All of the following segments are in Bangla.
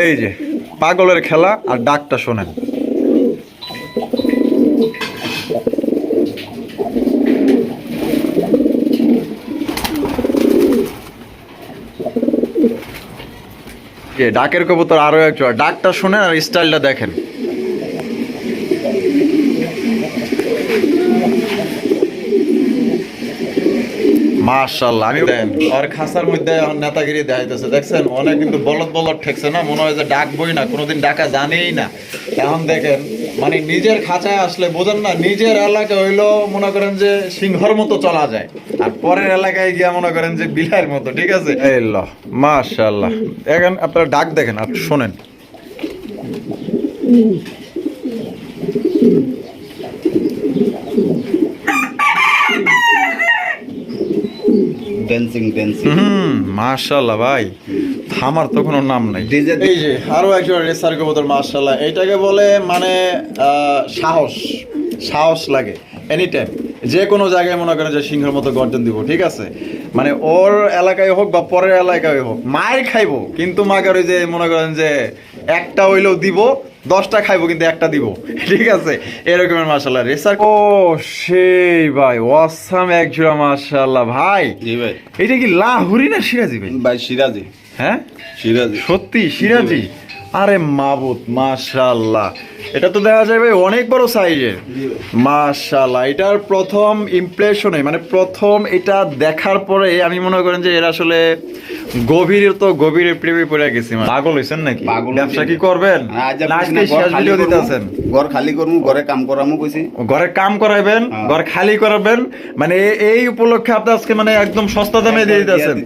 এই যে, পাগলের খেলা আর ডাকটা শোনেন। ডাকের কবুতর আরও একটু ডাকটা শোনেন আর স্টাইলটা দেখেন। মাশাল্লাহ আমি দেন। আর খাসার মধ্যে এখন নেতাগিরি দেখাইতেছে। দেখছেন অনেক কিন্তু বলদ বলদ ঠেকছে না মনে হয় যে ডাকবই না কোনোদিন ডাকা জানেই না। এখন দেখেন মানে নিজের খাঁচায় আসলে বোঝেন না নিজের এলাকা হইল মনে করেন যে সিংহর মতো চলা যায়। আর পরের এলাকায় গিয়া মনে করেন যে বিলাইয়ের মতো ঠিক আছে? এই মাশাল্লাহ এখন আপনারা ডাক দেখেন আর শোনেন। ড্যান্সিং ড্যান্সিং হুম মাশাল্লাহ ভাই। থামার তো কোনো নাম নাই। DJ এই যে আরও একজন রেসার কবুতর মাশাল্লাহ এইটাকে বলে মানে আহ, সাহস। সাহস লাগে এনি টাইম যে কোনো জায়গায় মনে করেন যে সিংহের মতো গর্জন দিব ঠিক আছে? মানে ওর এলাকায় হোক বা পরের এলাকায় হোক মায়ের খাইবো কিন্তু মাকে ওই যে মনে করেন যে একটা হইলেও দিব দশটা খাইবো কিন্তু একটা দিব। ঠিক আছে? এরকমের মাশাল্লাহ রেসার ও সেই ভাই ওয়াসাম এক জোড়া মাশাল্লাহ। ভাই ভাই। এটা কি লাহুরি না সিরাজি ভাই? ভাই সিরাজি। হ্যাঁ? সিরাজি। সত্যি সিরাজি? আরে মাবুত মাশাল্লাহ। এটা তো দেখা যায় ভাই অনেক বড় সাইজের। মাশাল্লাহ এটার প্রথম ইমপ্রেশনে মানে প্রথম এটা দেখার পরে আমি মনে করেন যে এর আসলে গভীর তো গভীরের প্রেমে পড়ে গেছি মানে। পাগল হইছেন নাকি? ব্যবসা কি করবেন? ঘর খালি ভিডিও করব, দিতেছেন। ঘর খালি করব ঘরে কাম করামু কইছি। ঘরে কাম করাবেন হ্যাঁ। ঘর খালি করাবেন মানে এই উপলক্ষে আপনি আজকে মানে একদম সস্তা দামে দিয়ে দিতেছেন।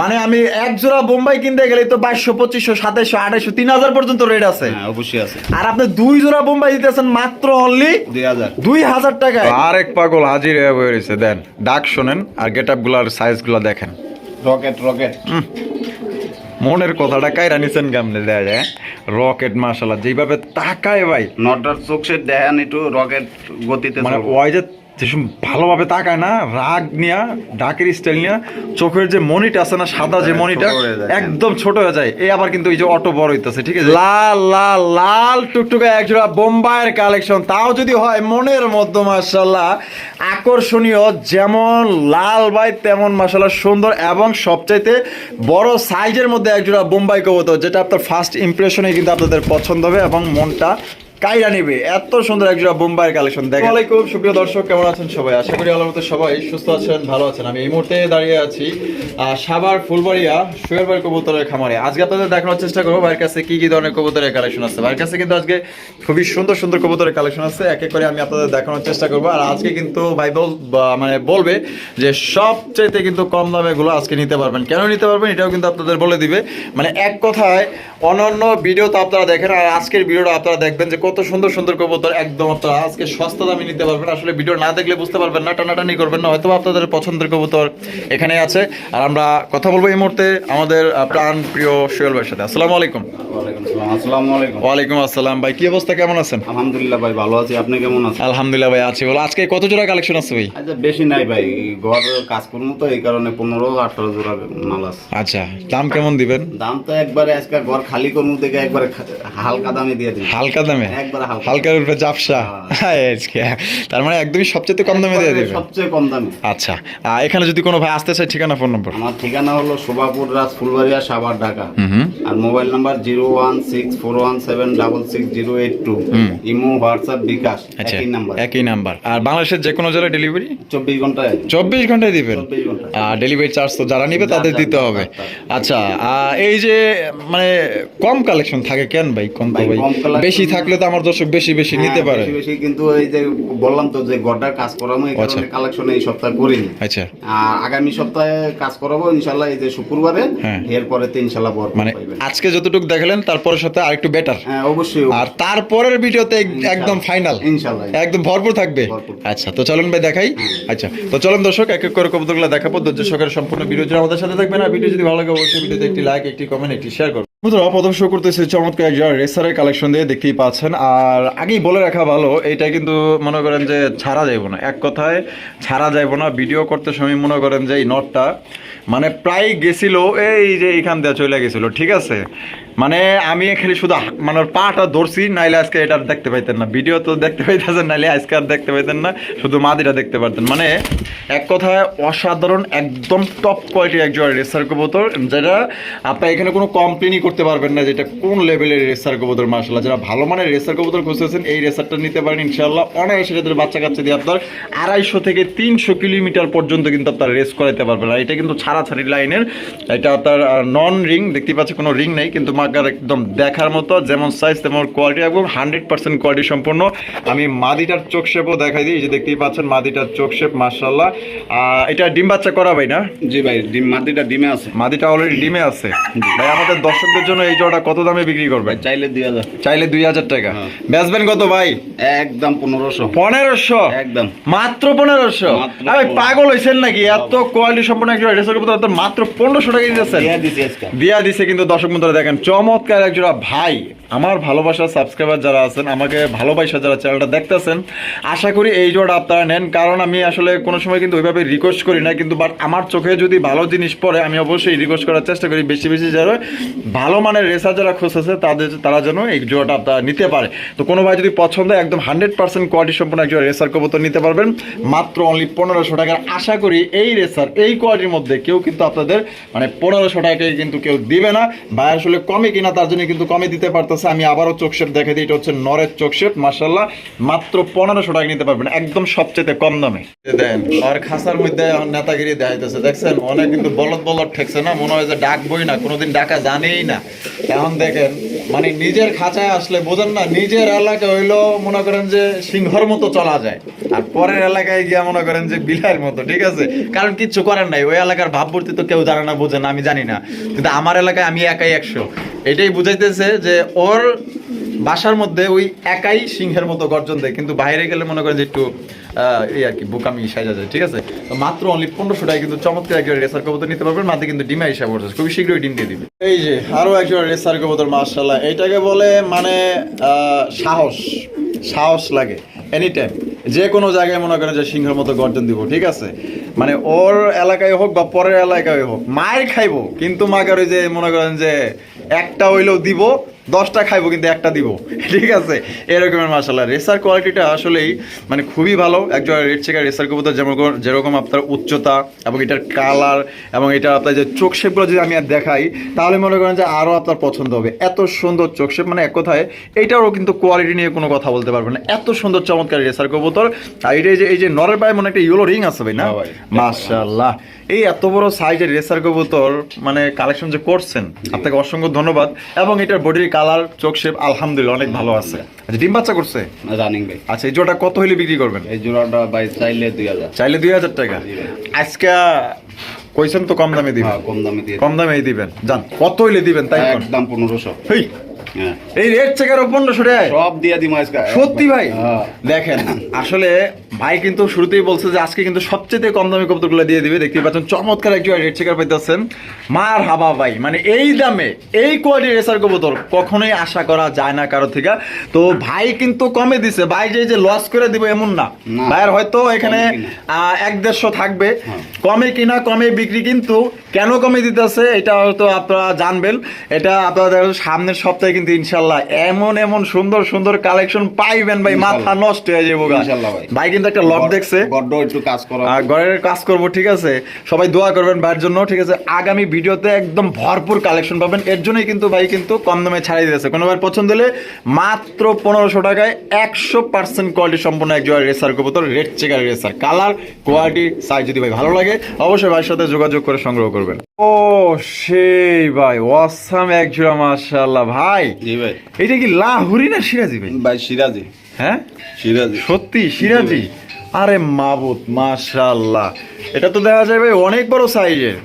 মানে আমি এক জোড়া বোম্বাই কিনতে গেলে তো বাইশশো পঁচিশশো সাতাইশশো আড়াইশো তিন হাজার পর্যন্ত রেট আছে। হ্যাঁ অবশ্যই আছে। আর আপনি দুই জোড়া বোম্বাই দিতেছেন মাত্র অনলি দুই হাজার। দুই হাজার টাকা আরেক পাগল হাজির হয়ে রয়েছে। দেন ডাক শোনেন আর গেট আপগুলার সাইজগুলা দেখেন। রকেট রকেট মনের কথাটা কাইরা নিছেন কেমনে? দেয় রকেট মার্শাল্লাহ যেভাবে তাকায় ভাই। নটার চোখ সে দেয়ানি একটু রকেট গতিতে মানে ওই যে যেসব ভালোভাবে তাকায় না রাগ নিয়া ডাকের স্টাইল নিয়া চোখের যে মনিটা আছে না সাদা যে হ্যাঁ, মনিটা। একদম ছোট হয়ে যায়। এই আবার কিন্তু এই যে অটো বড় হইতেছে ঠিক আছে? লাল লাল লাল টুকটুকে একজোড়া বোম্বাইয়ের কালেকশন। তাও যদি হয় মনের মধ্যে মাসাল্লাহ আকর্ষণীয় যেমন লাল ভাই তেমন মাসাল্লাহ সুন্দর এবং সবচাইতে বড় সাইজের মধ্যে একজোড়া বোম্বাই কবুতর যেটা আপনার ফার্স্ট ইমপ্রেশনে কিন্তু আপনাদের পছন্দ হবে এবং মনটা কাইরা নেবে। এত সুন্দর একজোড়া বোম্বাইয়ের কালেকশন দেখেন। ওয়ালাইকুম, সুপ্রিয় দর্শক, কেমন আছেন সবাই? আশা করি আল্লাহর মতো সবাই সুস্থ আছেন, ভালো আছেন। আমি এই মুহূর্তে দাঁড়িয়ে আছি সাভার ফুলবাড়িয়া শুয়ের বাড়ি কবুতরের খামারে। আজকে আপনাদের দেখানোর চেষ্টা করব, ভাইয়ের কাছে কি কি ধরনের কবুতরের কালেকশন আছে। ভাইয়ের কাছে কিন্তু আজকে খুবই সুন্দর সুন্দর কবুতরের কালেকশন আছে। এক এক করে আমি আপনাদের দেখানোর চেষ্টা করব। আর আজকে কিন্তু ভাই বল মানে বলবে যে সবচেয়ে কিন্তু কম দামে গুলো আজকে নিতে পারবেন। কেন নিতে পারবেন এটাও কিন্তু আপনাদের বলে দিবে। মানে এক কথায় অনন্য ভিডিও তো আপনারা দেখেন, আর আজকের ভিডিওটা আপনারা দেখবেন যে কত সুন্দর সুন্দর কবুতর একদম আপনারা আজকে সস্তা দামে নিতে পারবেন। আসলে ভিডিও না দেখলে বুঝতে পারবেন না টানাটানি করবেন না হয়তো আপনাদের পছন্দের কবুতর এখানে আছে। আর আমরা কথা বলব এই মুহূর্তে আমাদের প্রাণ প্রিয় সোহেল ভাইয়ের সাথে। আসসালামু আলাইকুম। ওয়ালাইকুম আসসালাম। ভাই কি অবস্থা? কেমন আছেন? আলহামদুলিল্লাহ ভাই ভালো আছি। আপনি কেমন আছেন? আলহামদুলিল্লাহ ভাই আছি বলো আজকে কত জোড়া কালেকশন আছে ভাই? আচ্ছা বেশি নাই ভাই। ঘর কাজ করব তো এই কারণে পনেরো আঠারো জোড়া মাল আছে। আচ্ছা দাম কেমন দিবেন? দাম তো একবারে আজকে ঘর খালি করব থেকে একবারে হালকা দামে দিয়ে দিন। হালকা দামে? হালকার উপরে জাপসা। হ্যাঁ, তার মানে একদমই সবচেয়ে কম দামে দিয়ে দেবে। সবচেয়ে কম দামে। আচ্ছা এখানে যদি কোনো ভাই আসতে চায় ঠিকানা ফোন নম্বর আমার ঠিকানা হলো শোভাপুর রাজ ফুলবাড়িয়া সাভার ঢাকা। আর mobile number zero one six four one seven double six zero eight two. Imo WhatsApp bKash আচ্ছা একই নাম্বার। একই নাম্বার। আর বাংলাদেশের যে কোনো জেলায় ডেলিভারি চব্বিশ ঘন্টায় চব্বিশ ঘন্টায় দিবেন? আর ডেলিভারি চার্জ তো যারা নিবে তাদের দিতে হবে। আচ্ছা এই যে মানে কম কালেকশন থাকে কেন ভাই? কম তো ভাই, বেশি থাকলে তো আমার দর্শক বেশি বেশি নিতে হ্যাঁ, পারে। বেশি বেশি কিন্তু এই যে বললাম তো যে কাজ এই আচ্ছা। কারণে কালেকশন এই সপ্তাহে করিনি। আচ্ছা। আর আগামী সপ্তাহে কাজ করাবো এই যে শুক্রবারে হ্যাঁ। এরপরে তো বর মানে আজকে যতটুকু দেখালেন তারপরের সাথে আরেকটু বেটার হ্যাঁ অবশ্যই আর তারপরের ভিডিওতে এক- একদম ফাইনাল ইনশাল্লাহ একদম ভরপুর থাকবে। আচ্ছা তো চলুন ভাই দেখাই। আচ্ছা তো চলুন দর্শক এক এক করে কবুতরগুলো দেখাবো। সহকারে সম্পূর্ণ ভিডিও জুড়ে আমাদের সাথে থাকবেন। আর ভিডিও যদি ভালো লাগে অবশ্যই ভিডিওতে একটি লাইক একটি কমেন্ট একটি শেয়ার করুন বন্ধুরা, প্রথম শো করতেছে চমৎকার একজন রেসারের কালেকশন দিয়ে, দেখতেই পাচ্ছেন। আর আগেই বলে রাখা ভালো এটা কিন্তু মনে করেন যে ছাড়া যাইব না। এক কথায়, ছাড়া যাইব না ভিডিও করতে সময় মনে করেন যে এই নটটা মানে প্রায় গেছিল, এই যে এইখান দিয়ে চলে গেছিল, ঠিক আছে? মানে আমি খালি শুধু মানে পাটা ধরছি, নাইলে আজকে এটা দেখতে পাইতেন না। ভিডিও তো দেখতে পাইতেছেন, নাইলে আজকে আর দেখতে পাইতেন না। শুধু মাদিটা দেখতে পারতেন। মানে এক কথায় অসাধারণ, একদম টপ কোয়ালিটি একজন রেসার কবুতর, যেটা আপনার এখানে কোনো কমপ্লেনই করতে পারবেন না যেটা কোন লেভেলের রেসার কবুতর মার্শাল্লাহ যারা ভালো মানের রেসার কবুতর খুঁজতেছেন, এই রেসারটা নিতে পারেন ইনশাল্লাহ অনায়াসে যাদের বাচ্চা কাচ্চা দিয়ে আপনার আড়াইশো থেকে তিনশো কিলোমিটার পর্যন্ত কিন্তু আপনার রেস করাইতে পারবেন। আর এটা কিন্তু ছাড়াছাড়ি লাইনের এটা আপনার নন রিং দেখতে পাচ্ছি কোনো রিং নেই, কিন্তু মাকার একদম দেখার মতো যেমন সাইজ তেমন কোয়ালিটি একদম হান্ড্রেড পার্সেন্ট কোয়ালিটি সম্পূর্ণ। আমি মাদিটার চোখ শেপও দেখাই দিই যে দেখতেই পাচ্ছেন মাদিটার চোখ শেপ মার্শাল্লাহ এটা ডিম বাচ্চা করা ভাই না? জি ভাই ডিম মাটিটা ডিমে আছে। মাদিটা অলরেডি ডিমে আছে। ভাই আমাদের দর্শকদের জন্য এই জোড়া কত দামে বিক্রি করবেন ভাই চাইলে দুই হাজার। চাইলে দুই হাজার টাকা। হ্যাঁ। বেচবেন কত ভাই? একদম পনেরোশো। পনেরোশো? একদম। মাত্র পনেরোশো? 1500 পাগল হয়েছেন নাকি? এত কোয়ালিটি সম্পূর্ণ আপনার মাত্র পনেরোশো টাকা দিতেছেন। দিয়া দিয়া দিছে কিন্তু দর্শক বন্ধুরা দেখেন চমৎকার একজোড়া ভাই। আমার ভালোবাসার সাবস্ক্রাইবার যারা আছেন, আমাকে ভালোবাসা যারা চ্যানেলটা দেখতেছেন, আশা করি এই জোড়া আপনারা নেন। কারণ আমি আসলে কোনো সময় কিন্তু ওইভাবে রিকোয়েস্ট করি না, কিন্তু বাট আমার চোখে যদি ভালো জিনিস পড়ে, আমি অবশ্যই রিকোয়েস্ট করার চেষ্টা করি। বেশি বেশি যারা ভালো মানের রেসার যারা খুঁজতেছে তাদের, তারা যেন এই জোড়াটা আপনারা নিতে পারে। তো কোনো ভাই যদি পছন্দ একদম হান্ড্রেড পার্সেন্ট কোয়ালিটি সম্পন্ন একজন রেসার কবুতর নিতে পারবেন। মাত্র অনলি পনেরোশো টাকার। আশা করি এই রেসার এই কোয়ালিটির মধ্যে কেউ কিন্তু আপনাদের মানে পনেরোশো টাকায় কিন্তু কেউ দিবে না। ভাই আসলে কমে কিনা, তার জন্য কিন্তু কমে দিতে পারতেছে আমি আবারও চোখশেপ দেখে দিই, এটা হচ্ছে নরের চোখশেপ মার্শাল্লাহ মাত্র পনেরোশো টাকা নিতে পারবেন, একদম সবচেয়ে কম দামে। দেন, আর খাসার মধ্যে নেতাগিরি দেখাইতেছে, দেখছেন? অনেক কিন্তু বলদ বলদ ঠেকছে না, মনে হয় যে ডাকবই না, কোনোদিন ডাকা জানেই না। এখন দেখেন মানে নিজের খাঁচায় আসলে বোঝেন না, নিজের এলাকা হইল মনে করেন যে সিংহর মতো চলা যায়। আর পরের এলাকায় গিয়া মনে করেন যে বিলাইয়ের মতো, ঠিক আছে? কারণ কিচ্ছু করার নাই, ওই এলাকার ভাবমূর্তি তো কেউ জানে না, বোঝে না, আমি জানি না। কিন্তু আমার এলাকায় আমি একাই একশো। এটাই বুঝাইতেছে যে ওর বাসার মধ্যে ওই একাই সিংহের মতো গর্জন দেয়। কিন্তু বাইরে গেলে মনে করেন যে একটু এই আর কি, বোকামি সাজা যায়, ঠিক আছে? মাত্র অনলি পনেরোশো টাকা কিন্তু চমৎকার একজন রেসার কবুতর নিতে পারবেন মাত্র কিন্তু ডিমা হিসাব করছে খুবই শীঘ্রই ডিম দিয়ে দিবে। এই যে, আরও একজন রেসার কবুতর মার্শাল্লাহ এইটাকে বলে মানে সাহস সাহস লাগে এনি টাইম যে কোনো জায়গায় মনে করেন যে সিংহের মতো গর্জন দিব, ঠিক আছে? মানে ওর এলাকায় হোক বা পরের এলাকায় হোক, মায়ের খাইবো, কিন্তু মাকে ওই যে মনে করেন যে একটা হইলেও দিব দশটা খাইবো কিন্তু একটা দিব। ঠিক আছে? এরকমের মাসাল্লাহ রেসার কোয়ালিটিটা আসলেই মানে খুবই ভালো। একজন রেড চেকার রেসার কবুতর যেমন যেরকম আপনার উচ্চতা এবং এটার কালার এবং এটা আপনার যে চোখ শেপগুলো যদি আমি আর দেখাই তাহলে মনে করেন যে আরও আপনার পছন্দ হবে। এত সুন্দর চোখ শেপ মানে এক কথায় এইটারও কিন্তু কোয়ালিটি নিয়ে কোনো কথা বলতে পারবেন না। এত সুন্দর চমৎকার রেসার কবুতর। আর এটা এই যে এই যে নরের পায়ে মনে একটা ইয়েলো রিং আছে ভাই না? হ্যাঁ ভাই। মাশাল্লাহ এই এত বড় সাইজের রেসার কবুতর মানে কালেকশন যে করছেন আপনাকে অসংখ্য ধন্যবাদ। এবং এটার বডির কালার চোখ শেপ আলহামদুলিল্লাহ অনেক ভালো আছে। আচ্ছা ডিম বাচ্চা করছে? রানিং ভাই আচ্ছা এই জোড়া কত হইলে বিক্রি করবেন? এই জোড়াটা ভাই চাইলে দুই হাজার। চাইলে দুই হাজার টাকা। আজকে কইছেন তো কম দামে দিবেন? হ্যাঁ, কম দামে দিয়ে কম দামে দিবেন। জান কত হইলে দিবেন তাই? একদম পনেরোশো। হেই, হ্যাঁ। এই রেড চেকার পনেরোশো টাকায় সব দিয়ে দিব আজকে। সত্যি ভাই? হ্যাঁ। দেখেন আসলে ভাই কিন্তু শুরুতেই বলছে যে আজকে কিন্তু সবচেয়ে কম দামি কবুতরগুলো দিয়ে দিবে। দেখতেই পাচ্ছেন চমৎকার একটি রেড চেকার পাইতেছেন। মার হাবা ভাই মানে এই দামে এই কোয়ালিটি রেসার কবুতর কখনোই আশা করা যায় না কারও থেকে। তো ভাই কিন্তু কমে দিছে। ভাই যে যে লস করে দিবে এমন না। ভাইয়ের হয়তো এখানে। এক দেড়শো থাকবে। হ্যাঁ। কমে কিনা কমে বিক্রি কিন্তু কেন কমে দিতেছে এটা হয়তো আপনারা জানবেন। এটা আপনাদের সামনের সপ্তাহে কিন্তু ইনশাল্লাহ এমন এমন সুন্দর সুন্দর কালেকশন পাইবেন ভাই। মাথা নষ্ট হয়ে যাব ভাই। ভাই কিন্তু একটা লক দেখছে। একটু কাজ করো আর ঘরের কাজ করব ঠিক আছে? সবাই দোয়া করবেন ভাইয়ের জন্য ঠিক আছে? আগামী ভিডিওতে একদম ভরপুর কালেকশন পাবেন। এর জন্যই কিন্তু ভাই কিন্তু কম দামে ছাড়িয়ে দিয়েছে। কোনো ভাই পছন্দ হলে মাত্র পনেরোশো টাকায় একশো পার্সেন্ট কোয়ালিটি সম্পূর্ণ এক জোড়া রেসার কবুতর red checker racer colour quality size যদি ভাই ভালো লাগে অবশ্যই ভাইয়ের সাথে যোগাযোগ করে সংগ্রহ করবেন। ও সেই ভাই ওয়াসাম এক জোড়া মাশাআল্লাহ। ভাই জি ভাই। এটা কি লাহুরি না সিরাজি ভাই? ভাই সিরাজি। হ্যাঁ? সিরাজি। সত্যি সিরাজি? আরে মাবুত মাশাল্লাহ এটা তো দেখা যাবে অনেক বড় সাইজের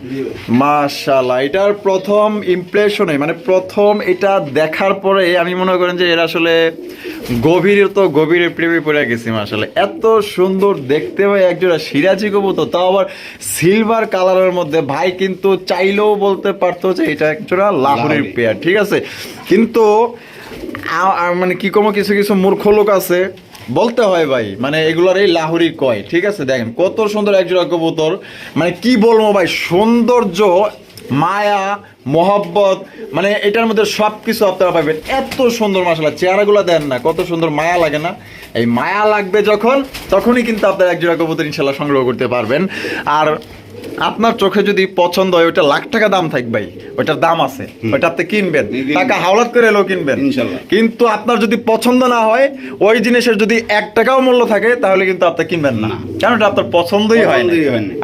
মাশাল্লাহ এটার প্রথম ইমপ্রেশনে মানে প্রথম এটা দেখার পরে আমি মনে করেন যে এর আসলে গভীর তো গভীরে প্রেমে পড়ে গেছি মাশাল্লাহ এত সুন্দর দেখতে হয় একজোড়া সিরাজি কবুতর তাও আবার সিলভার কালারের মধ্যে। ভাই কিন্তু চাইলেও বলতে পারতো যে এটা একজোড়া লাহোরের পেয়ার ঠিক আছে? কিন্তু মানে কি কোনো কিছু কিছু মূর্খ লোক আছে। বলতে হয় ভাই মানে এগুলোর এই লাহুরি কয়, ঠিক আছে? দেখেন, কত সুন্দর একজোড়া কবুতর। মানে কি বলব ভাই, সৌন্দর্য, মায়া, মোহব্বত মানে এটার মধ্যে সব কিছু আপনারা পাবেন। এত সুন্দর মাসালা চেহারাগুলো দেন না, কত সুন্দর মায়া লাগে না। এই মায়া লাগবে যখন, তখনই কিন্তু আপনারা এক জোড়া কবুতর ইনশাল্লাহ সংগ্রহ করতে পারবেন। আর আপনার চোখে যদি পছন্দ হয় ওটা লাখ টাকা দাম থাক ভাই। ওটার দাম আছে। ওটা আপনি কিনবেন। টাকা হাওলাত করে এলেও কিনবেন। কিন্তু আপনার যদি পছন্দ না হয় ওই জিনিসের যদি এক টাকাও মূল্য থাকে তাহলে কিন্তু আপনি কিনবেন না। না। কারণ এটা আপনার পছন্দই হয় না।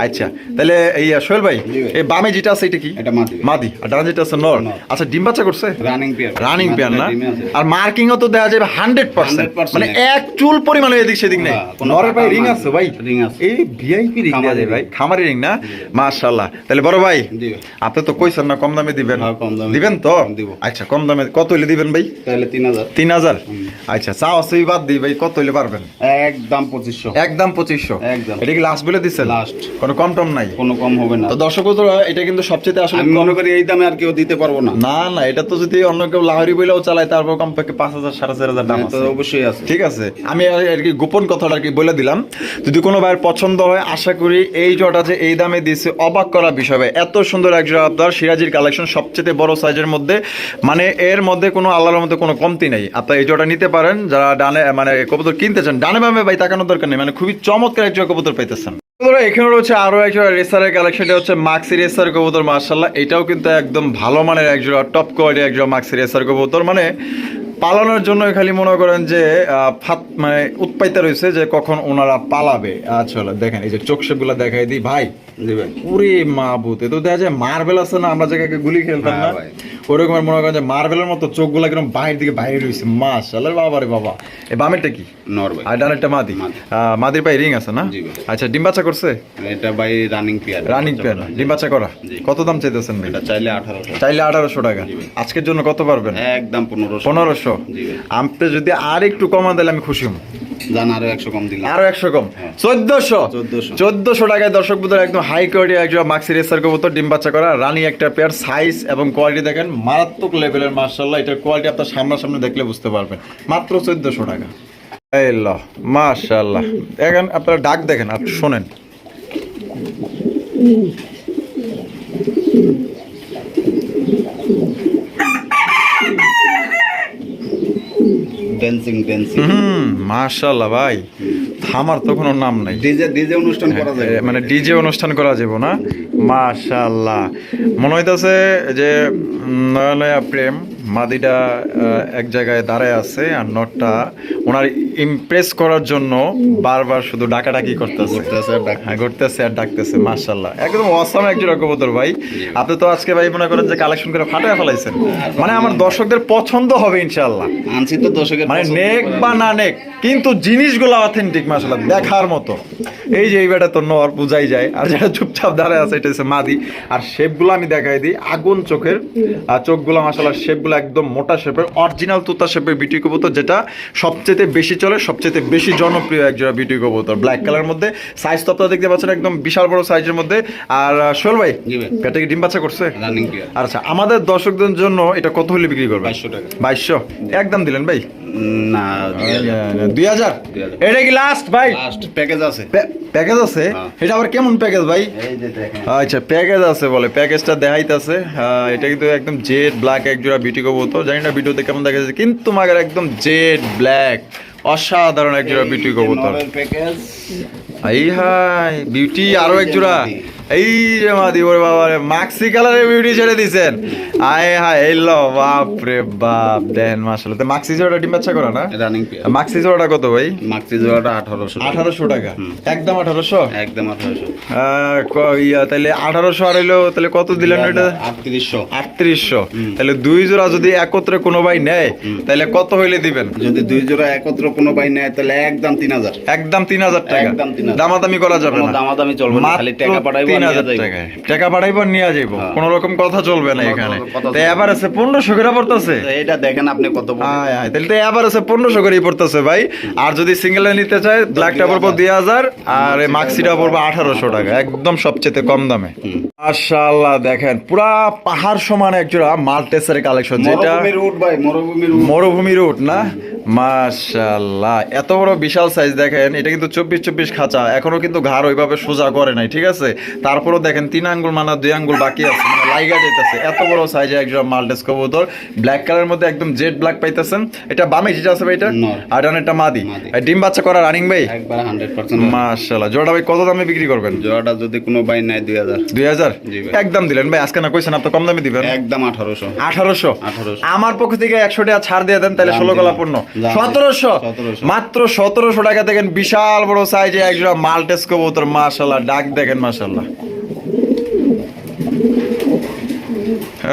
আচ্ছা তাহলে এই সোহেল ভাই এই বামে যেটা আছে এটা কি? এটা মাদি। মাদি। আর ডানে যেটা আছে নর। আচ্ছা ডিম বাচ্চা করছে? রানিং পেয়ার রানিং পেয়ার না? আর মার্কিংও তো দেওয়া যাবে হান্ড্রেড পার্সেন্ট 100% মানে এক চুল পরিমাণে এদিক সেদিক নেই। হ্যাঁ, নরের ভাই রিং আছে ভাই। ring আছে। এই ভিআইপি রিং ভাই। খামারি রিং না? মাশাআল্লাহ। তাহলে বড় ভাই আপনি তো কইছেন না কম দামে দিবেন। হ্যাঁ, দিবেন তো? আচ্ছা কম দামে কত হইলে দিবেন ভাই? তাহলে তিন হাজার। তিন হাজার? আচ্ছা চা আছে বাদ দিই ভাই কত হইলে পারবেন? একদম পঁচিশশো। একদম পঁচিশশো। একদম। এটা কি লাস্ট বলে দিচ্ছেন Last। কোনো কম টম নাই? কোনো কম হবে না। তো দর্শক এটা কিন্তু সবচেয়ে আসলে মনে করি এই দামে আর কেউ দিতে পারব না। না না এটা তো যদি অন্য কেউ লাহরি বইলেও চালায় তারপর কমপক্ষে পাঁচ হাজার সাড়ে চার হাজার দাম হ্যাঁ, তো আছে। অবশ্যই আছে। ঠিক আছে। আমি আর- আর কি গোপন কথাটা আর কি বলে দিলাম। যদি কোনো ভাইয়ের পছন্দ হয় আশা করি এই জটা যে এই দামে দিয়েছে, অবাক করা বিষয়। এত সুন্দর এক আপনার সিরাজির কালেকশন সবচেয়ে বড় সাইজের মধ্যে। মানে এর মধ্যে কোনো আল্লাহর মধ্যে কোনো কমতি নেই। আপনার এই জোড়া নিতে পারেন, যারা ডানে মানে কবুতর কিনতে চান, ডানে বামে ভাই তাকানোর দরকার নেই। মানে খুবই চমৎকার এক জোড়া কবুতর পাইতেছেন। এখানে রয়েছে আরও এক জোড়া রেসারের কালেকশন হচ্ছে মাক্সি রেসার কবুতর মার্শাল্লাহ এটাও কিন্তু একদম ভালো মানের এক জোড়া টপ কোয়ালিটি এক জোড়া মাক্সি রেসার কবুতর। মানে পালানোর জন্য খালি মনে করেন যে ফাত মানে উৎপাইতে রয়েছে যে কখন ওনারা পালাবে। আচ্ছা দেখেন এই যে চোখগুলা দেখাই দিই। ভাই পুরে মাহবুত এ তো দেখা যায় মার্বেল আছে না আমরা জায়গাকে গুলি খেলতাম না। হ্যাঁ, ওরকম মনে করেন যে মার্বেলের মতো চোখগুলা কীরকম বাইরের দিকে বাইরে রয়েছে মাস আল্লাহ বাবা রে বাবা। এ বামেরটা কি? নরওয়ে আর ডানেরটা মাদি। মাদির পায়ে রিং আছে না? আচ্ছা ডিম বাচ্চা করছে? এটা ভাই রানিং পেয়ার রানিং পেয়ার ডিম বাচ্চা করা। কত দাম চাইতেছেন ভাই? এটা চাইলে 1800 চাইলে 1800 টাকা। আজকের জন্য কত পারবেন? একদম 1500 1500 একশো আমি যদি আর একটু কমা দিলে আমি খুশি হব। আরও একশো কম হ্যাঁ। চোদ্দশো। চোদ্দশো। টাকায় দর্শক একদম হাই একজন করা রানি একটা পেয়ার সাইজ এবং কোয়ালিটি দেখেন মারাত্মক লেভেলের এটার কোয়ালিটি আপনার দেখলে বুঝতে পারবেন। মাত্র টাকা। আপনারা ডাক দেখেন আপনি শোনেন। ড্যান্সিং ড্যান্সিং হুম মাশাআল্লাহ ভাই। থামার তো কোনো নাম নাই। ডিজে ডিজে অনুষ্ঠান করা যায় মানে ডিজে অনুষ্ঠান করা যাব না? মাশাআল্লাহ। মনে হইতাছে যে নয়া নয়া প্রেম। মাদিটা এক জায়গায় দাঁড়ায় আছে আর নটটা ওনার ইমপ্রেস করার জন্য বারবার শুধু ডাকাডাকি করতেছে। হ্যাঁ ঘুরতেছে আর ডাকতেছে মাশাল্লাহ একদম অসাম একজন কবুতর ভাই। আপনি তো আজকে ভাই মনে করেন যে কালেকশন করে ফাটায় ফেলাইছেন। মানে আমার দর্শকদের পছন্দ হবে ইনশাল্লাহ আনছি তো দর্শকের মানে নেক বা না নেক কিন্তু জিনিসগুলো অথেন্টিক মাসালা দেখার মতো। এই যে এই বেটা তো নর বুঝাই যায়। আর যেটা চুপচাপ দাঁড়ায় আছে এটা হচ্ছে মাদি। আর শেপগুলো আমি দেখাই দিই। আগুন চোখের আর চোখগুলো মাসালা শেপগুলো একদম মোটা শেপের অরিজিনাল তুতা শেপের বিটি কবুতর যেটা সবচেয়ে বেশি চলে সবচেয়ে বেশি জনপ্রিয় একজোড়া বিটি কবুতর। ব্ল্যাক কালার মধ্যে সাইজ তো আপনারা দেখতে পাচ্ছেন একদম বিশাল বড় সাইজের মধ্যে। আর সোহেল ভাই পেটে কি ডিম বাচ্চা করছে? আচ্ছা আমাদের দর্শকদের জন্য এটা কত হলে বিক্রি করবে বাইশশো টাকা। বাইশশো? একদম দিলেন ভাই। না দুই হাজার। 2000 এটা কি লাস্ট ভাই? প্যাকেজ আছে। প্যাকেজ আছে? হ্যাঁ। এটা আবার কেমন প্যাকেজ ভাই? আচ্ছা প্যাকেজ আছে বলে প্যাকেজটা দেখাইতেছে। এটা কিন্তু একদম জেড ব্ল্যাক এক জোড়া বিউটি কবুতর। জানি না ভিডিওতে কেমন দেখা যাচ্ছে কিন্তু মাগার একদম জেড ব্ল্যাক অসাধারণ এক জোড়া বিউটি কবুতর। এই হাই বিউটি আরও এক জোড়া এই বাবা রে মাক্সি কালারের বিউটি ছেড়ে দিছেন। আয় হায় এই লো বাপ রে বাপ। দেন মাশাআল্লাহ। তো মাক্সি জোড়াটা ডিম বাচ্চা করা না? রানিং পেয়ার মাক্সি জোড়াটা কত ভাই? মাক্সি জোড়াটা আঠারোশো। আঠারোশো টাকা। একদম আঠারোশো? একদম আঠারোশো। ইয়া তাহলে আঠারোশো আর হইল তাহলে কত দিলেন এটা? আটত্রিশশো। আটত্রিশশো। তাহলে দুই জোড়া যদি একত্রে কোনো ভাই নেয় তাহলে কত হইলে দিবেন? যদি দুই জোড়া একত্র কোনো ভাই নেয় তাহলে একদম তিন হাজার। একদম তিন হাজার টাকা। একদম 3,000 দামাদামি করা যাবে না। দামাদামি চলবে না খালি টাকা পাঠাইবো তিন আর হাজার টাকায়। টাকা পাঠাইবো নিয়ে যাইবো। হ্যাঁ। কোনো রকম কথা চলবে না এখানে। তো এবার আছে পনেরোশো করে পড়তেছে। এটা দেখেন আপনি কত তাহলে তো এবার আছে পনেরোশো করেই পড়তেছে ভাই। আর যদি সিঙ্গেলে নিতে চায় ব্ল্যাকটা পড়ব দুই হাজার আর মাক্সিটা পড়ব আঠারোশো টাকা। একদম সবচেয়ে কম দামে। মাশাআল্লাহ দেখেন পুরা পাহাড় সমান একজোড়া মাল্টেসের কালেকশন যেটা মরুভূমির উট না? মাশাল্লাহ এত বড় বিশাল সাইজ দেখেন এটা কিন্তু চব্বিশ চব্বিশ খাঁচা এখনও কিন্তু ঘাড় ওইভাবে সোজা করে নাই ঠিক আছে? তারপরও দেখেন তিন আঙ্গুল মানা দুই আঙ্গুল বাকি আছে মানে জায়গা যেতেছে এত বড় সাইজে একজোড়া মাল্টেস কবুতর ব্ল্যাক কালারের মধ্যে একদম জেড ব্ল্যাক পাইতেছেন। এটা বামে যেটা আছে ভাই এটা। আর এটা মাদি। ডিম বাচ্চা করা রানিং ভাই? একবার হান্ড্রেড পার্সেন্ট মাশাআল্লাহ জোড়া ভাই কত দামে বিক্রি করবেন? জোড়াটা যদি কোনো বাই নেয় দুই হাজার। দুই হাজার? একদম দিলেন ভাই আজকে না কইছেন আপনি কম দামে দিবেন? একদম আঠারোশো। আঠারোশো? আঠারোশো। আমার পক্ষ থেকে একশো টাকা ছাড় দিয়ে দেন তাহলে ষোলো। গলা পূর্ণ সতেরোশো? মাত্র সতেরোশো টাকা দেখেন বিশাল বড় সাইজে একজন মাল্টেস কবুতর মাশাল্লাহ ডাক দেখেন মাশাল্লাহ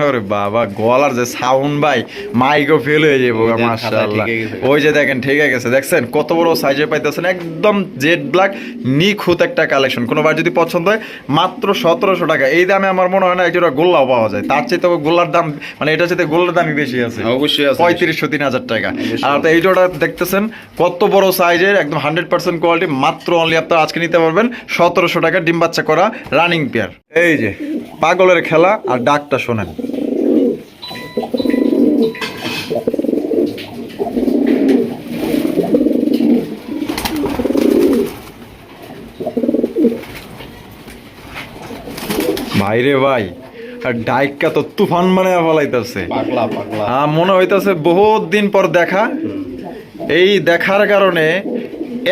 আরে বাবা গলার যে সাউন্ড ভাই মাইকও ফেল হয়ে যাব গেছে। ওই যে দেখেন ঠিক গেছে। দেখছেন কত বড় সাইজে পাইতেছেন একদম জেড ব্ল্যাক নিখুঁত একটা কালেকশন কোনোবার যদি পছন্দ হয় মাত্র সতেরোশো টাকা। এই দামে আমার মনে হয় না একজোড়া গোল্লাও পাওয়া যায়। তার চেয়ে তো গোল্লার দাম মানে এটা চেয়ে গোল্লার দামই বেশি আছে। অবশ্যই পঁয়ত্রিশশো তিন হাজার টাকা। আর তো এই জোড়া দেখতেছেন কত বড় সাইজের একদম হান্ড্রেড পার্সেন্ট কোয়ালিটি মাত্র অনলি আপনারা আজকে নিতে পারবেন সতেরোশো টাকা ডিম বাচ্চা করা রানিং পেয়ার এই যে পাগলের খেলা আর ডাকটা শোনেন। ভাইরে ভাই আর ডাইকা তো তুফান মানে ফলাইতেছে। মনে হইতাছে বহুত দিন পর দেখা। এই দেখার কারণে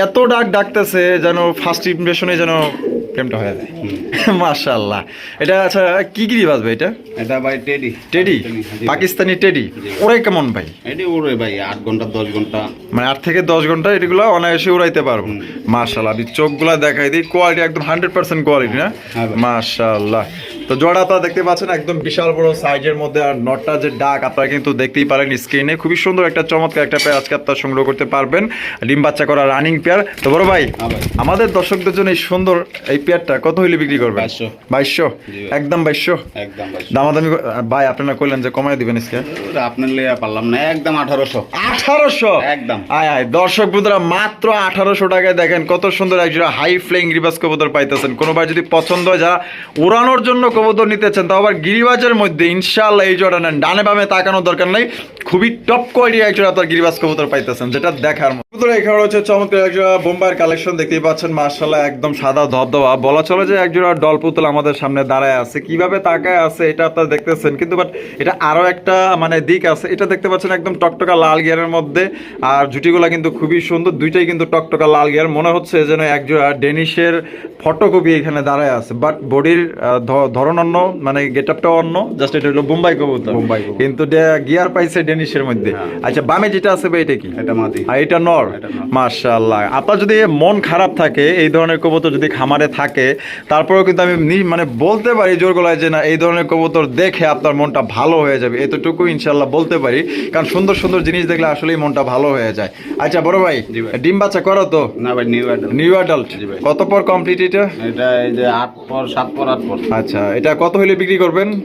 এত ডাক ডাকতেছে যেন ফার্স্ট ইমপ্রেশনে যেন প্রেমটা হয়ে যায়। মাশাল্লাহ এটা আচ্ছা কি কি বাজবে এটা? এটা ভাই টেডি। টেডি? পাকিস্তানি টেডি? ওরাই কেমন ভাই? এটি ওরে ভাই আট ঘণ্টা দশ ঘণ্টা। মানে আট থেকে দশ ঘণ্টা এগুলো অনায়াসে উড়াইতে পারব। মাশাল্লাহ আমি চোখগুলা দেখাই দিই কোয়ালিটি একদম হান্ড্রেড পার্সেন্ট কোয়ালিটি না? হ্যাঁ ভাই। মাশাল্লাহ তো জোড়া আপনারা দেখতে পাচ্ছেন একদম বিশাল বড় সাইজের মধ্যে আর নটটা যে ডাক আপনারা কিন্তু দেখতেই পারেন স্ক্রিনে খুবই সুন্দর একটা চমৎকার একটা পেয়ার আজকে আপনারা সংগ্রহ করতে পারবেন। ডিম বাচ্চা করা রানিং পেয়ার তো বড় ভাই হ্যাঁ আমাদের দর্শকদের জন্য এই সুন্দর এই পেয়ারটা কত হইলে বিক্রি করবেন? 2200 বাইশশো? একদম বাইশশো? একদম ভাই দামাদামি ভাই আপনারা কইলেন যে কমাই দিবেন আজকে। ওরে আপনার লিয়া পারলাম না একদম আঠারোশো। আঠারোশো? একদম। আয় আয় দর্শক বন্ধুরা মাত্র আঠারোশো টাকায় দেখেন কত সুন্দর একজোড়া হাই ফ্লেইং গিরিবাজ কবুতর পাইতেছেন। কোনোবার যদি পছন্দ হয় যারা উড়ানোর জন্য কবুতর নিতেছেন, তাও আবার গিরিবাজের মধ্যে ইনশাল্লাহ এই জোড়া নেন ডানে বামে তাকানোর দরকার নাই, খুবই টপ কোয়ালিটি একজোড়া আপনার গিরিবাজ কবুতর পাইতেছেন, যেটা দেখার মতো। এখানে হচ্ছে চমৎকার একজোড়া বোম্বাইয়ের কালেকশন দেখতেই পাচ্ছেন মার্শাল্লাহ একদম সাদা ধবধবা। বলা চলে যে একজোড়া ডল পুতুল আমাদের সামনে দাঁড়ায় আছে। কীভাবে তাকায় আছে, এটা আপনারা দেখতেছেন, কিন্তু বাট এটা আরও একটা মানে দিক আছে। এটা দেখতে পাচ্ছেন একদম টকটকা লাল গিয়ারের মধ্যে, আর জুটিগুলা কিন্তু খুবই সুন্দর, দুইটাই কিন্তু টকটকা লাল গিয়ার। মনে হচ্ছে যেন একজোড়া ডেনিশের ফটোকপি এখানে দাঁড়ায় আছে বাট বডির ধরন অন্য মানে গেট আপটা অন্য জাস্ট এটা হলো বোম্বাই কবুতর। বোম্বাই কিন্তু গিয়ার পাইছে ডেনিশের মধ্যে। আচ্ছা বামে যেটা আছে ভাই এটা কি? এটা আর এটা নর? মাশাআল্লাহ। আপনার যদি মন খারাপ থাকে এই ধরনের কবুতর যদি খামারে থাকে তারপরেও কিন্তু আমি মানে বলতে পারি জোর গলায় যে না এই ধরনের কবুতর দেখে আপনার মনটা ভালো হয়ে যাবে। এতটুকু ইনশাল্লাহ বলতে পারি। কারণ সুন্দর সুন্দর জিনিস দেখলে আসলেই মনটা ভালো হয়ে যায়। আচ্ছা বড় ভাই ডিম বাচ্চা করো তো? না ভাই নিউ অ্যাডাল নিউ অ্যাডাল্ট কত পর কমপ্লিট এটা? এটা এই যে আট পর সাত পর আট পর। আচ্ছা এটা কত হলে বিক্রি করবেন?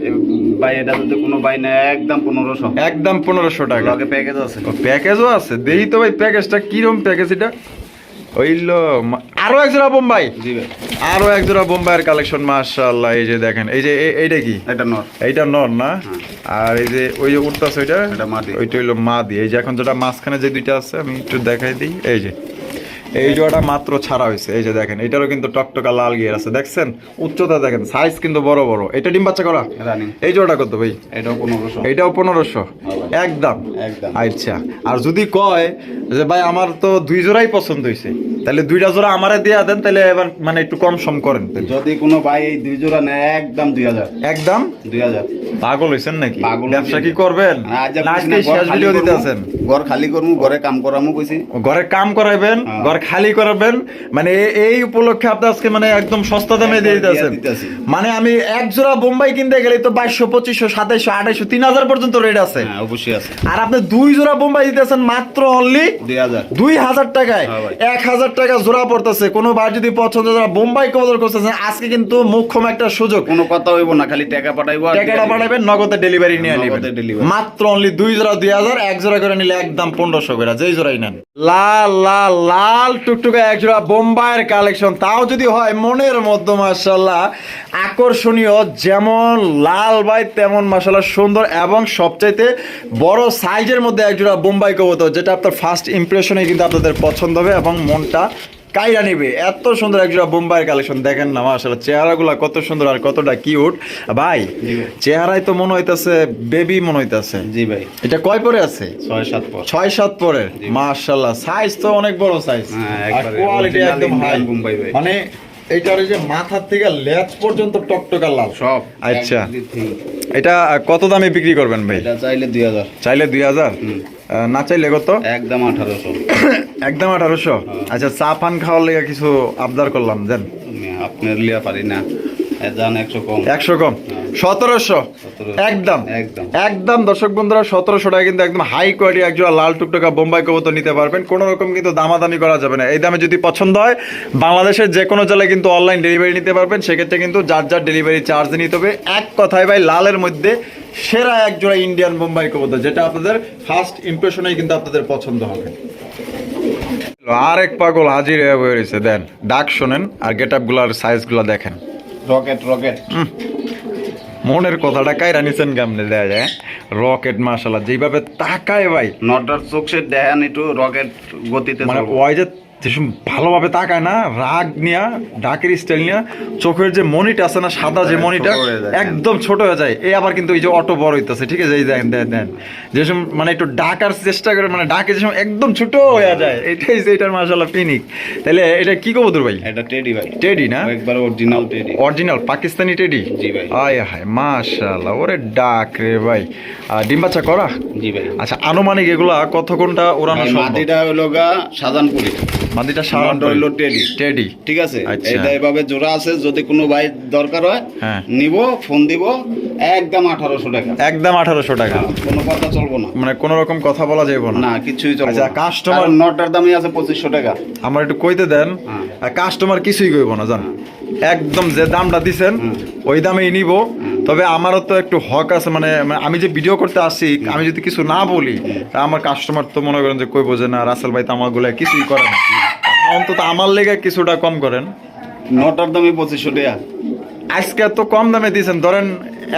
ভাই এটা যদি কোনো ভাই একদম পনেরোশো। একদম পনেরোশো টাকা। প্যাকেজ আছে। প্যাকেজও আছে? দেখি তো ভাই প্যাকেজটা প্যাকেজ এটা? ওইলো মা- আরও এক জোড়া বোম্বাই? আরও এক জোড়া বোম্বাইয়ের কালেকশন মাশাআল্লাহ এই যে দেখেন এই যে এইটা কি? এটা নর। এইটা নর না? আর এই যে ওই যে উঠতাছে ওইটা? মাদি। ওইটা হইল মা দিয়ে এই যে এখন যেটা মাঝখানে যে দুইটা আছে আমি একটু দেখাই দিই। এই যে এই জোড়াটা মাত্র ছাড়া হয়েছে। এই যে দেখেন এটারও কিন্তু টকটকা লাল গিয়ার আছে। দেখছেন? উচ্চতা দেখেন সাইজ কিন্তু বড় বড়। এটা ডিম বাচ্চা করা? এই জোড়াটা কত ভাই? এটাও পনেরোশো। এইটাও পনেরোশো। একদম। আচ্ছা আর যদি কয় যে ভাই আমার তো দুই জোড়াই পছন্দ হয়েছে তাহলে দুইটা জোড়া আমারে দিয়া দেন তাহলে এবার মানে একটু কম সম করেন যদি কোনো ভাই এই দুই জোড়া নেয় একদম দুই হাজার। একদম? দুই হাজার। পাগল হয়েছেন নাকি? ব্যবসা কি করবেন? আজকে ঘর শেষ খালি ভিডিও দিতে করমু, আছেন ঘর খালি করব ঘরে কাম করামু কইছি। ঘরে কাম করাবেন হ্যাঁ। ঘর খালি করাবেন। মানে এই উপলক্ষে আপনি আজকে মানে একদম সস্তা দামে দিয়ে দিতেছেন। মানে আমি এক জোড়া বোম্বাই কিনতে গেলে তো বাইশশো পঁচিশশো সাতাইশশো আঠাইশশো তিন হাজার পর্যন্ত রেট আছে। হ্যাঁ অবশ্যই আছে। আর আপনি দুই জোড়া বোম্বাই দিতেছেন মাত্র অনলি দুই হাজার। টাকায়। হ্যাঁ এক হাজার টাকা জোড়া পড়তেছে। কোনো বার যদি পছন্দ যারা বোম্বাই কবর করতেছেন আজকে কিন্তু মুখ্যম একটা সুযোগ। কোনো কথা হইব না খালি টাকা পাঠাইবো টাকাটা পাঠাবেন নগদে ডেলিভারি নিয়ে নেবেন। মাত্র অনলি দুই জোড়া দুই হাজার এক জোড়া করে নিলে একদম পনেরোশো করে। যেই জোড়াই নেন। লাল লাল লাল টুকটুকে একজোড়া বোম্বাইয়ের কালেকশন। তাও যদি হয় মনের মধ্যে মাসাল্লাহ আকর্ষণীয়, যেমন লাল বাই তেমন মাসাল্লাহ সুন্দর এবং সবচাইতে বড় সাইজের মধ্যে একজোড়া বোম্বাই কবুতর, যেটা আপনার ফার্স্ট ইমপ্রেশনে কিন্তু আপনাদের পছন্দ হবে এবং মনটা কাইরা নিবে। এত সুন্দর একজোড়া বোম্বাইয়ের কালেকশন দেখেন না মাশাআল্লাহ চেহারাগুলা কত সুন্দর আর কতটা কিউট ভাই চেহারায় তো মনে হইতাছে বেবি মনে হইতাছে। জি ভাই। এটা কয় পরে আছে? ছয় সাত পর। ছয় সাত পরে? মাশাআল্লাহ সাইজ তো অনেক বড় সাইজ হ্যাঁ, কোয়ালিটি একদম হাই বোম্বাই ভাই। মানে এইটার এই যে মাথার থেকে লেজ পর্যন্ত টকটকা লাল। সব। আচ্ছা। এটা কত দামে বিক্রি করবেন ভাই? এটা চাইলে দুই হাজার। চাইলে দুই হাজার। না চাইলে কত? একদম আঠারোশো। একদম আঠারোশো? আচ্ছা চা পান খাওয়ার লেগে কিছু আবদার করলাম দেন। আপনার লিয়া পারি না। একশো কম। সতেরোশো। একদম। একদম। একদম দর্শক বন্ধুরা সতেরোশো টাকা কিন্তু একদম হাই কোয়ালিটি একজোড়া লাল টুকটকা বোম্বাই কবুতর নিতে পারবেন। কোনো রকম কিন্তু দামাদামি করা যাবে না। এই দামে যদি পছন্দ হয় বাংলাদেশের যে কোনো জেলায় কিন্তু অনলাইন ডেলিভারি নিতে পারবেন। সেক্ষেত্রে কিন্তু যার যার ডেলিভারি চার্জ নিতে হবে এক কথায় ভাই লালের মধ্যে সেরা একজোড়া ইন্ডিয়ান বোম্বাই কবুতর যেটা আপনাদের ফার্স্ট ইমপ্রেশনেই কিন্তু আপনাদের পছন্দ হবে। আরেক পাগল হাজির হয়ে রয়েছে। দেন ডাক শোনেন আর গেট আপগুলার সাইজগুলো দেখেন। রকেট রকেট মনের কথাটা কায়রা নিছেন কেমনে? দেয়া যায় রকেট মাশাল্লাহ যেভাবে তাকায় ভাই। নটার চোখ সে দেখেন একটু রকেট গতিতে মানে। ওই যে যেসব ভালোভাবে তাকায় না রাগ নিয়া ডাকের স্টাইল নিয়া চোখের যে মনিটা আছে না সাদা যে মনিটা হয়ে। একদম ছোট হয়ে যায়। এই আবার কিন্তু এই যে অটো বড় হইতেছে ঠিক আছে? এই দেন দেন দেন। যেসব মানে একটু ডাকার চেষ্টা করে মানে ডাকে যেসব একদম ছোট হয়ে যায় এটাই যে এটার মাশাল্লাহ পিনিক। তাহলে এটা কি কবুতর ভাই? এটা টেডি ভাই। টেডি না? একবার original teddy. Original Pakistani teddy? জি ভাই। আয় হায় মাশাআল্লাহ ওরে ডাক রে ভাই। আর ডিম বাচ্চা করা? জি ভাই। আচ্ছা আনুমানিক এগুলা কত কোনটা ওড়ানো ভাই, সম্ভব? মাটিটা হলো গা সাজানপুরি। মাদিটা সারা নটটা হলো টেডি টেডি ঠিক আছে? আচ্ছা। এটা এভাবে জোড়া আছে যদি কোনো ভাই দরকার হয় হ্যাঁ। নিব ফোন দিব একদম আঠারোশো টাকা। একদম আঠারোশো টাকা। কোনো কথা চলবো না। মানে কোন রকম কথা বলা যাবে না। না কিছুই চলবে আচ্ছা, না। কারণ নটার দামই আছে পঁচিশশো টাকা। আমার একটু কইতে দেন হ্যাঁ। কাস্টমার কিছুই কইব না জান। একদম যে দামটা দিছেন ওই দামেই নিব। তবে আমারও তো একটু হক আছে মানে মানে আমি যে ভিডিও করতে আসি আমি যদি কিছু না বলি তা আমার কাস্টমার তো মনে করেন যে কইবো যে না রাসেল ভাই তো আমারগুলা কিছুই করে না। অন্তত আমার লেগে কিছুটা কম করেন। নটার দামই পঁচিশশো টাকা। আজকে তো কম দামে দিয়েছেন ধরেন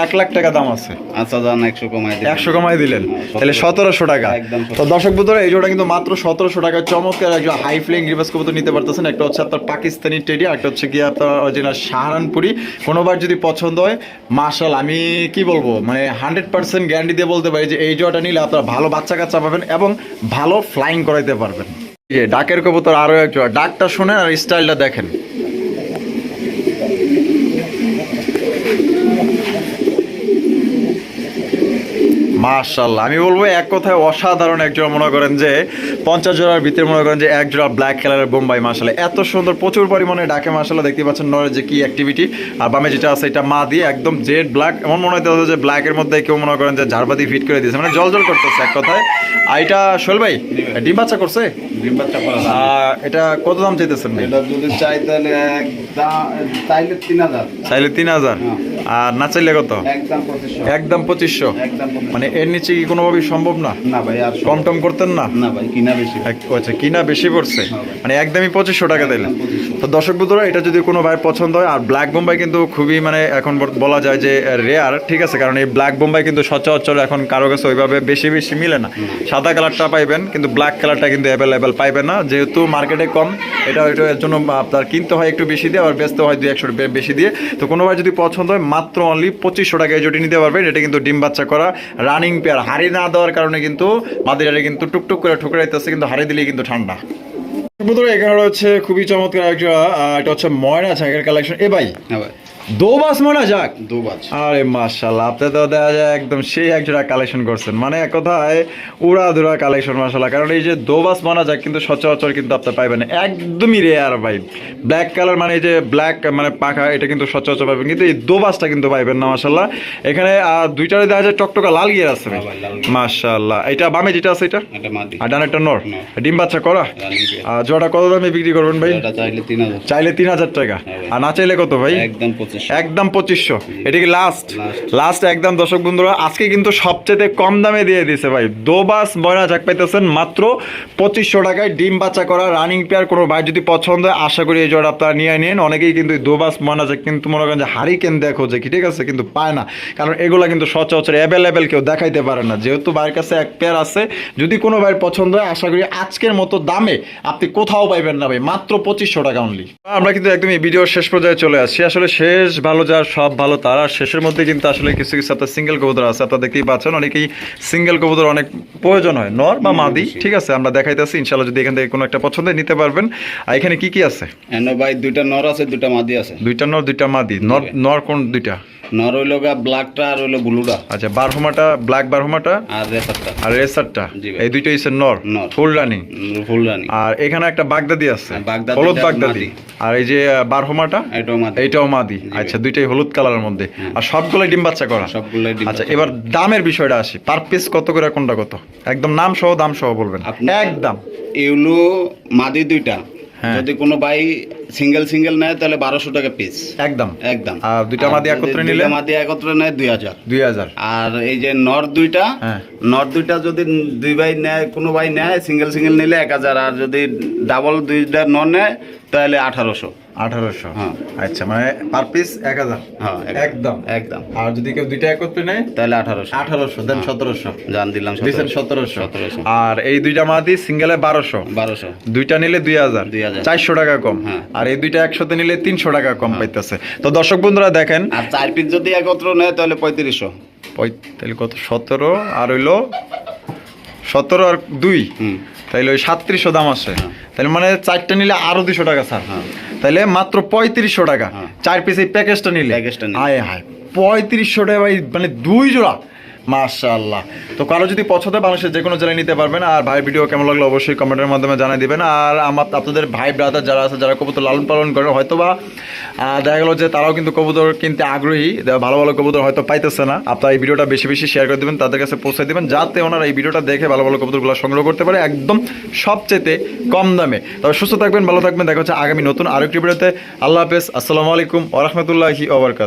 এক লাখ টাকা দাম আছে। আচ্ছা যান একশো কমাই একশো কমাই দিলেন। তাহলে সতেরোশো টাকা। তো দর্শক বন্ধুরা এই জোড়া কিন্তু মাত্র সতেরোশো টাকা। চমৎকার একজন হাই ফ্লেইং রিভার্স কবুতর নিতে পারতেছেন। একটা হচ্ছে আপনার পাকিস্তানি টেডি একটা হচ্ছে গিয়ে আপনার অরিজিনাল সাহারানপুরি কোনোবার যদি পছন্দ হয় মার্শাল আমি কি বলব মানে হান্ড্রেড পার্সেন্ট গ্যারান্টি দিয়ে বলতে পারি যে এই জোড়াটা নিলে আপনারা ভালো বাচ্চা কাচ্চা পাবেন এবং ভালো ফ্লাইং করাইতে পারবেন। ডাকের কবুতর আরও এক ডাকটা শোনেন আর স্টাইলটা দেখেন। মার্শাল্লাহ আমি বলব এক কথায় অসাধারণ এক জোড়া মনে করেন যে পঞ্চাশ জোড়ার ভিতরে মনে করেন যে এক জোড়া ব্ল্যাক কালারের বোম্বাই মার্শাল এত সুন্দর প্রচুর পরিমাণে ডাকে মার্শাল্লাহ দেখতে পাচ্ছেন নরের যে কি অ্যাক্টিভিটি আর বামে যেটা আছে এটা মা দিয়ে একদম জেড ব্ল্যাক এমন মনে হতে যে ব্ল্যাকের মধ্যে কেউ মনে করেন যে ঝাড়বাতি ফিট করে দিয়েছে। মানে জল জল করতেছে এক কথায়। আর এটা শোল ভাই ডিম বাচ্চা করছে? ডিম বাচ্চা করা এটা কত দাম চাইতেছেন চাইলে তিন হাজার। চাইলে তিন হাজার। আর না চাইলে কত? একদম পঁচিশশো। মানে এর নিচে কি কোনোভাবেই সম্ভব না? কম টম করতেন না? আচ্ছা কিনা বেশি পড়ছে? মানে একদমই পঁচিশশো টাকা দিলেন। তো দর্শক বন্ধুরা এটা যদি কোনো ভাই পছন্দ হয় আর ব্ল্যাক বোম্বাই কিন্তু খুবই মানে এখন বলা যায় যে রেয়ার ঠিক আছে? কারণ এই ব্ল্যাক বোম্বাই কিন্তু সচরাচর এখন কারও কাছে ওইভাবে বেশি বেশি মিলে না। সাদা কালারটা পাইবেন কিন্তু ব্ল্যাক কালারটা কিন্তু অ্যাভেলেবেল পাইবেন না। যেহেতু মার্কেটে কম এটা এটা এর জন্য আপনার কিনতে হয় একটু বেশি দিয়ে আবার বেচতে হয় দু একশো বেশি দিয়ে। তো কোনো ভাই যদি পছন্দ হয় মাত্র অনলি পঁচিশশো টাকায় জুটি নিতে পারবেন। এটা কিন্তু ডিম বাচ্চা করা রানিং পেয়ার হাড়ি না দেওয়ার কারণে কিন্তু মাদিরারে কিন্তু টুকটুক করে ঠুকরে ঠুকরাইতেছে, কিন্তু হাড়ি দিলেই কিন্তু ঠান্ডা। এখানে রয়েছে খুবই চমৎকার একটা এটা হচ্ছে ময়না ছাগের কালেকশন এ ভাই হ্যাঁ ভাই। দোবাস ময়না যাক। আরে মাশাল্লাহ আপনি তো দেখা যায় একদম সেই একজোড়া কালেকশন করছেন। মানে এক কথায় উড়া ধুরা কালেকশন মাশাল্লাহ কারণ এই যে দোবাস মানা যাক কিন্তু সচরাচর কিন্তু আপনি পাইবেন। একদমই রেয়ার ভাই। ব্ল্যাক কালার মানে এই যে ব্ল্যাক মানে পাখা এটা কিন্তু সচরাচর পাইবেন কিন্তু এই দোবাসটা কিন্তু পাইবেন না মাশাল্লাহ এখানে দুইটারে দেখা যায় টকটকা লাল গিয়ে আছে হ্যাঁ। মাশাল্লাহ এটা বামে যেটা আছে এটা? আর ডানেরটা নর। ডিম বাচ্চা করা? আর জোড়াটা কত দামে বিক্রি করবেন ভাই? চাইলে তিন হাজার। টাকা। হ্যাঁ আর না চাইলে কত ভাই? একদম একদম পঁচিশশো। এটা কি লাস্ট লাস্ট একদম দর্শক বন্ধুরা আজকে কিন্তু সবচেয়ে কম দামে দিয়ে দিছে ভাই। দোবাস বয়না জাক পাইতেছেন মাত্র পঁচিশশো টাকায় ডিম বাচ্চা করা রানিং পেয়ার কোনো ভাই যদি পছন্দ হয় আশা করি এই জোড়া আপনারা নিয়ে নিন। অনেকেই কিন্তু দোবাস বয়না জাক কিন্তু মনে করেন যে হারিকেন দেখো যে কি ঠিক আছে? কিন্তু পায় না। কারণ এগুলা কিন্তু সচরাচর অ্যাভেলেবেল কেউ দেখাইতে পারে না। যেহেতু ভাইয়ের কাছে এক পেয়ার আছে যদি কোনো ভাইয়ের পছন্দ হয় আশা করি আজকের মতো দামে আপনি কোথাও পাইবেন না ভাই। মাত্র পঁচিশশো টাকা অনলি আমরা কিন্তু একদম এই ভিডিওর শেষ পর্যায়ে চলে আসছি। আসলে শেষ ভালো যার সব ভালো। তার আর শেষের মধ্যে কিন্তু আসলে কিছু কিছু আপনার সিঙ্গেল কবুতর আছে। আপনারা দেখতেই পাচ্ছেন অনেকেই সিঙ্গেল কবুতর অনেক প্রয়োজন হয়। নর বা মাদি ঠিক আছে? আমরা দেখাইতেছি ইনশাল্লাহ যদি এখান থেকে কোনো একটা পছন্দ নিতে পারবেন। আর এখানে কি কি আছে? এনো ভাই দুইটা নর আছে দুইটা মাদি আছে। দুইটা নর দুইটা মাদি। নর নর কোন দুইটা? নর হইল গা ব্ল্যাকটা আর হইল ব্লুটা। আচ্ছা বারহুমাটা ব্ল্যাক বারহুমাটা আর রেসারটা আর রেসারটা এই দুইটা হচ্ছে নর নর। Full running. ফুল রানি। আর এখানে একটা বাগদাদি আছে আর হলুদ বাগদাদি। আর এই যে বারহুমাটা এটাও মাদি। এইটাও মাদি। আচ্ছা দুইটাই হলুদ কালারের মধ্যে। আর সবগুলোই ডিম বাচ্চা করা। সবগুলাই ডিম আচ্ছা এবার দামের বিষয়টা আসি। পার পিস কত করে কোনটা কত? একদম নাম সহ দাম সহ বলবেন একদম। এগুলো মাদি দুইটা। হ্যাঁ। যদি কোনো বাই সিঙ্গেল সিঙ্গেল নেয় তাহলে বারোশো টাকা পিস একদম। একদম। আর দুইটা মাদি একত্রে নিলে? মাদি একত্রে নেয় দুই হাজার। দুই হাজার। আর এই যে নর্থ দুইটা নর্থ নর দুইটা যদি দুই বাই নেয় কোনো বাই নেয় সিঙ্গেল সিঙ্গেল নিলে এক হাজার। আর যদি ডাবল দুইটা নর নেয় তাহলে আঠারোশো। আঠারোশো। হ্যাঁ। আচ্ছা মানে পার পিস এক হাজার। হ্যাঁ একদম। একদম। আর যদি কেউ দুইটা একত্রে নেয় তাহলে আঠারোশো। আঠারোশো দেন সতেরোশো। জান দিলাম দিচ্ছেন সতেরোশো। সতেরোশো। আর এই দুইটা মাদি সিঙ্গেলে বারোশো। বারোশো। দুইটা নিলে দুই হাজার। 2000 চারশো টাকা কম। হ্যাঁ। আর এই দুইটা একসাথে নিলে তিনশো টাকা কম পাইতেছে। তো দর্শক বন্ধুরা দেখেন। আর চার পিস যদি একত্র নেয় তাহলে পঁয়ত্রিশশো। পঁয়- তাহলে কত? সতেরো। আর হইল সতেরো আর দুই। তাইলে ওই সাতত্রিশশো দাম আসে তাহলে মানে চারটা নিলে আরও দুশো টাকা স্যার। হ্যাঁ। তাহলে মাত্র পঁয়ত্রিশশো টাকা হ্যাঁ। চার পিস এই প্যাকেজটা নিলে প্যাকেজটা নিলে। হায় হায় পঁয়ত্রিশশো টাকা ভাই মানে দুই জোড়া মাশাআল্লাহ। তো কারও যদি পছন্দ বাংলাদেশের যে কোনো জেলায় নিতে পারবেন। আর ভাই ভিডিও কেমন লাগল অবশ্যই কমেন্টের মাধ্যমে জানিয়ে দিবেন। আর আমার, আপনাদের ভাই ব্রাদার যারা আছে, যারা কবুতর লালন পালন করে হয়তো বা দেখা গেলো যে তারাও কিন্তু কবুতর কিনতে আগ্রহী। ভালো ভালো কবুতর হয়তো পাইতেছে না। আপনারা এই ভিডিওটা বেশি বেশি শেয়ার করে দেবেন, তাদের কাছে পৌঁছে দেবেন, যাতে ওনারা এই ভিডিওটা দেখে ভালো ভালো কবুতরগুলো সংগ্রহ করতে পারে একদম সবচেয়ে কম দামে। তবে সুস্থ থাকবেন, ভালো থাকবেন। দেখা হচ্ছে আগামী নতুন আরেকটি ভিডিওতে। আল্লাহ হাফেজ। আসসালামু আলাইকুম ওরহমতুল্লাহি ওবরকাত